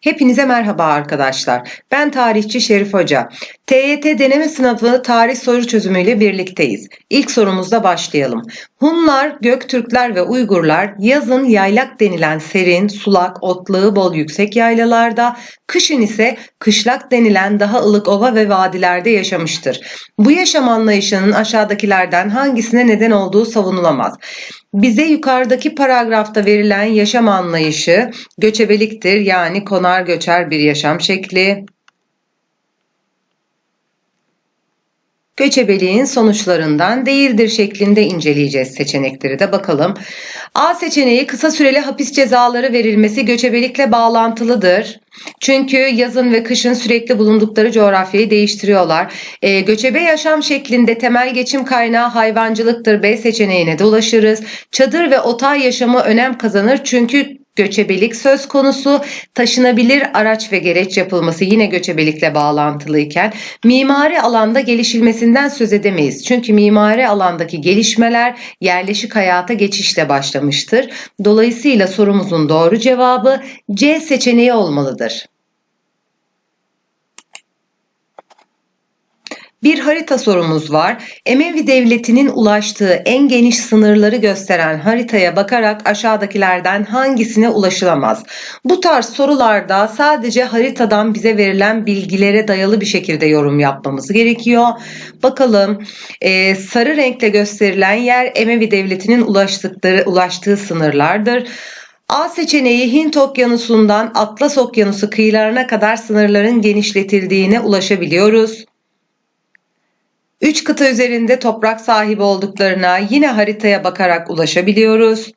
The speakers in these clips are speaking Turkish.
Hepinize merhaba arkadaşlar. Ben tarihçi Şerif Hoca. TYT deneme sınavı tarih soru çözümüyle birlikteyiz. İlk sorumuzda başlayalım. Hunlar, Göktürkler ve Uygurlar yazın yaylak denilen serin, sulak, otlığı bol yüksek yaylalarda, kışın ise kışlak denilen daha ılık ova ve vadilerde yaşamıştır. Bu yaşam anlayışının aşağıdakilerden hangisine neden olduğu savunulamaz. Bize yukarıdaki paragrafta verilen yaşam anlayışı göçebeliktir yani konar göçer bir yaşam şekli. Göçebeliğin sonuçlarından değildir şeklinde inceleyeceğiz seçenekleri de bakalım. A seçeneği kısa süreli hapis cezaları verilmesi göçebelikle bağlantılıdır. Çünkü yazın ve kışın sürekli bulundukları coğrafyayı değiştiriyorlar. E, göçebe yaşam şeklinde temel geçim kaynağı hayvancılıktır. B seçeneğine de ulaşırız. Çadır ve otay yaşamı önem kazanır çünkü göçebelik söz konusu, taşınabilir araç ve gereç yapılması yine göçebelikle bağlantılıyken mimari alanda gelişilmesinden söz edemeyiz. Çünkü mimari alandaki gelişmeler yerleşik hayata geçişle başlamıştır. Dolayısıyla sorumuzun doğru cevabı C seçeneği olmalıdır. Bir harita sorumuz var. Emevi Devleti'nin ulaştığı en geniş sınırları gösteren haritaya bakarak aşağıdakilerden hangisine ulaşılamaz? Bu tarz sorularda sadece haritadan bize verilen bilgilere dayalı bir şekilde yorum yapmamız gerekiyor. Bakalım e, sarı renkle gösterilen yer Emevi Devleti'nin ulaştıkları ulaştığı sınırlardır. A seçeneği Hint Okyanusu'ndan Atlas Okyanusu kıyılarına kadar sınırların genişletildiğine ulaşabiliyoruz. Üç kıta üzerinde toprak sahibi olduklarına yine haritaya bakarak ulaşabiliyoruz.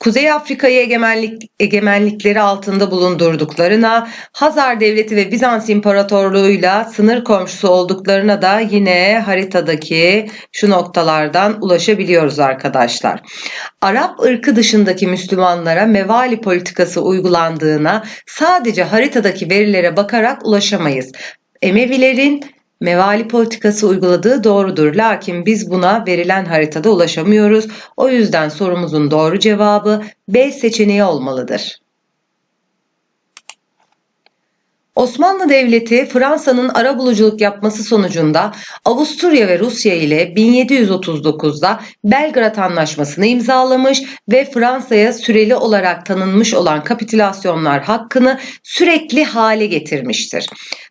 Kuzey Afrika'yı egemenlik, egemenlikleri altında bulundurduklarına, Hazar Devleti ve Bizans İmparatorluğu'yla sınır komşusu olduklarına da yine haritadaki şu noktalardan ulaşabiliyoruz arkadaşlar. Arap ırkı dışındaki Müslümanlara mevali politikası uygulandığına sadece haritadaki verilere bakarak ulaşamayız. Emevilerin mevali politikası uyguladığı doğrudur. Lakin biz buna verilen haritada ulaşamıyoruz. O yüzden sorumuzun doğru cevabı B seçeneği olmalıdır. Osmanlı Devleti Fransa'nın arabuluculuk yapması sonucunda Avusturya ve Rusya ile 1739'da Belgrad Anlaşması'nı imzalamış ve Fransa'ya süreli olarak tanınmış olan kapitülasyonlar hakkını sürekli hale getirmiştir.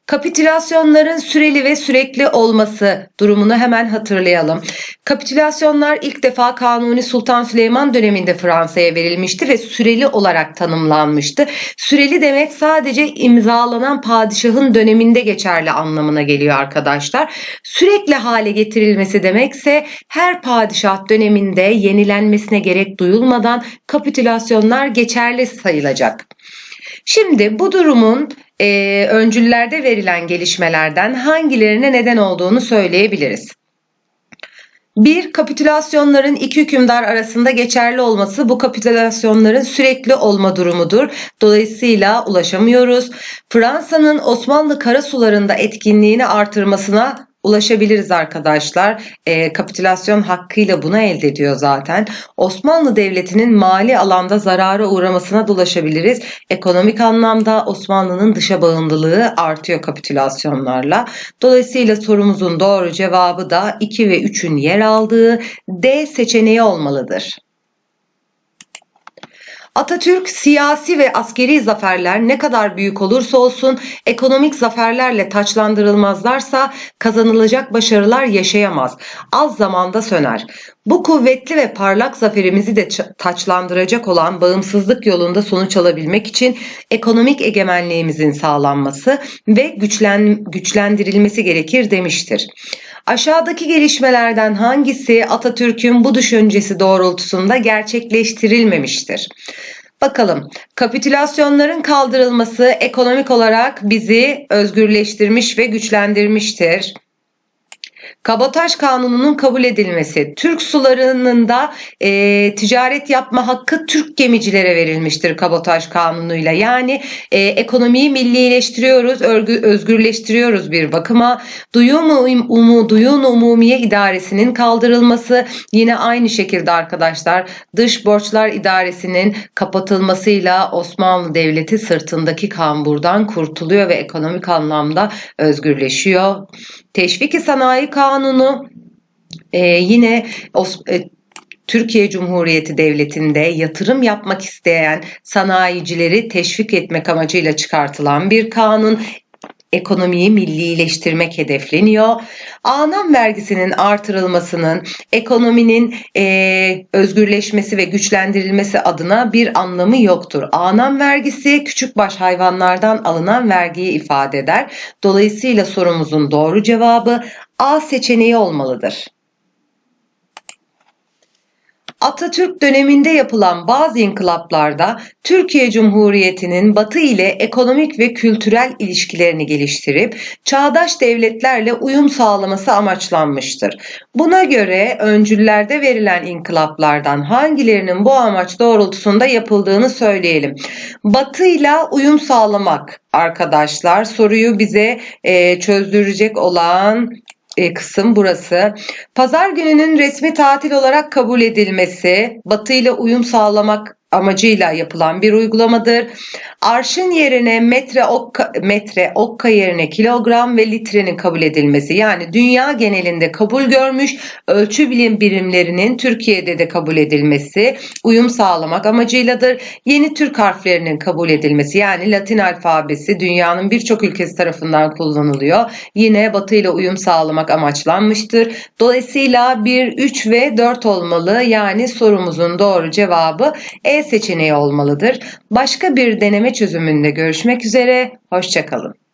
Kapitülasyonların süreli ve sürekli olması durumunu hemen hatırlayalım. Kapitülasyonlar ilk defa Kanuni Sultan Süleyman döneminde Fransa'ya verilmişti ve süreli olarak tanımlanmıştı. Süreli demek sadece imzalanan padişahın döneminde geçerli anlamına geliyor arkadaşlar. Sürekli hale getirilmesi demekse her padişah döneminde yenilenmesine gerek duyulmadan kapitülasyonlar geçerli sayılacak. Şimdi bu durumun e, öncüllerde verilen gelişmelerden hangilerine neden olduğunu söyleyebiliriz. Bir, kapitülasyonların iki hükümdar arasında geçerli olması bu kapitülasyonların sürekli olma durumudur. Dolayısıyla ulaşamıyoruz. Fransa'nın Osmanlı karasularında etkinliğini artırmasına ulaşabiliriz arkadaşlar. E, kapitülasyon hakkıyla buna elde ediyor zaten. Osmanlı Devleti'nin mali alanda zarara uğramasına da ulaşabiliriz. Ekonomik anlamda Osmanlı'nın dışa bağımlılığı artıyor kapitülasyonlarla. Dolayısıyla sorumuzun doğru cevabı da 2 ve 3'ün yer aldığı D seçeneği olmalıdır. Atatürk siyasi ve askeri zaferler ne kadar büyük olursa olsun ekonomik zaferlerle taçlandırılmazlarsa kazanılacak başarılar yaşayamaz. Az zamanda söner. Bu kuvvetli ve parlak zaferimizi de taçlandıracak olan bağımsızlık yolunda sonuç alabilmek için ekonomik egemenliğimizin sağlanması ve güçlen, güçlendirilmesi gerekir demiştir. Aşağıdaki gelişmelerden hangisi Atatürk'ün bu düşüncesi doğrultusunda gerçekleştirilmemiştir? Bakalım kapitülasyonların kaldırılması ekonomik olarak bizi özgürleştirmiş ve güçlendirmiştir. Kabotaj kanununun kabul edilmesi. Türk sularının da e, ticaret yapma hakkı Türk gemicilere verilmiştir kabotaj kanunuyla. Yani e, ekonomiyi millileştiriyoruz, örgü, özgürleştiriyoruz bir bakıma. Duyum umu, duyun umumiye idaresinin kaldırılması yine aynı şekilde arkadaşlar dış borçlar idaresinin kapatılmasıyla Osmanlı Devleti sırtındaki kamburdan kurtuluyor ve ekonomik anlamda özgürleşiyor. Teşviki Sanayi Kanunu e, yine Os- e, Türkiye Cumhuriyeti Devleti'nde yatırım yapmak isteyen sanayicileri teşvik etmek amacıyla çıkartılan bir kanun ekonomiyi millileştirmek hedefleniyor. Anam vergisinin artırılmasının ekonominin e, özgürleşmesi ve güçlendirilmesi adına bir anlamı yoktur. Anam vergisi küçükbaş hayvanlardan alınan vergiyi ifade eder. Dolayısıyla sorumuzun doğru cevabı A seçeneği olmalıdır. Atatürk döneminde yapılan bazı inkılaplarda Türkiye Cumhuriyeti'nin Batı ile ekonomik ve kültürel ilişkilerini geliştirip çağdaş devletlerle uyum sağlaması amaçlanmıştır. Buna göre öncüllerde verilen inkılaplardan hangilerinin bu amaç doğrultusunda yapıldığını söyleyelim. Batı ile uyum sağlamak arkadaşlar soruyu bize e, çözdürecek olan e, kısım burası. Pazar gününün resmi tatil olarak kabul edilmesi, Batı ile uyum sağlamak amacıyla yapılan bir uygulamadır. Arşın yerine metre okka, metre okka yerine kilogram ve litrenin kabul edilmesi yani dünya genelinde kabul görmüş ölçü bilim birimlerinin Türkiye'de de kabul edilmesi uyum sağlamak amacıyladır. Yeni Türk harflerinin kabul edilmesi yani Latin alfabesi dünyanın birçok ülkesi tarafından kullanılıyor. Yine Batı ile uyum sağlamak amaçlanmıştır. Dolayısıyla 1, 3 ve 4 olmalı. Yani sorumuzun doğru cevabı E seçeneği olmalıdır. Başka bir deneme çözümünde görüşmek üzere. Hoşçakalın.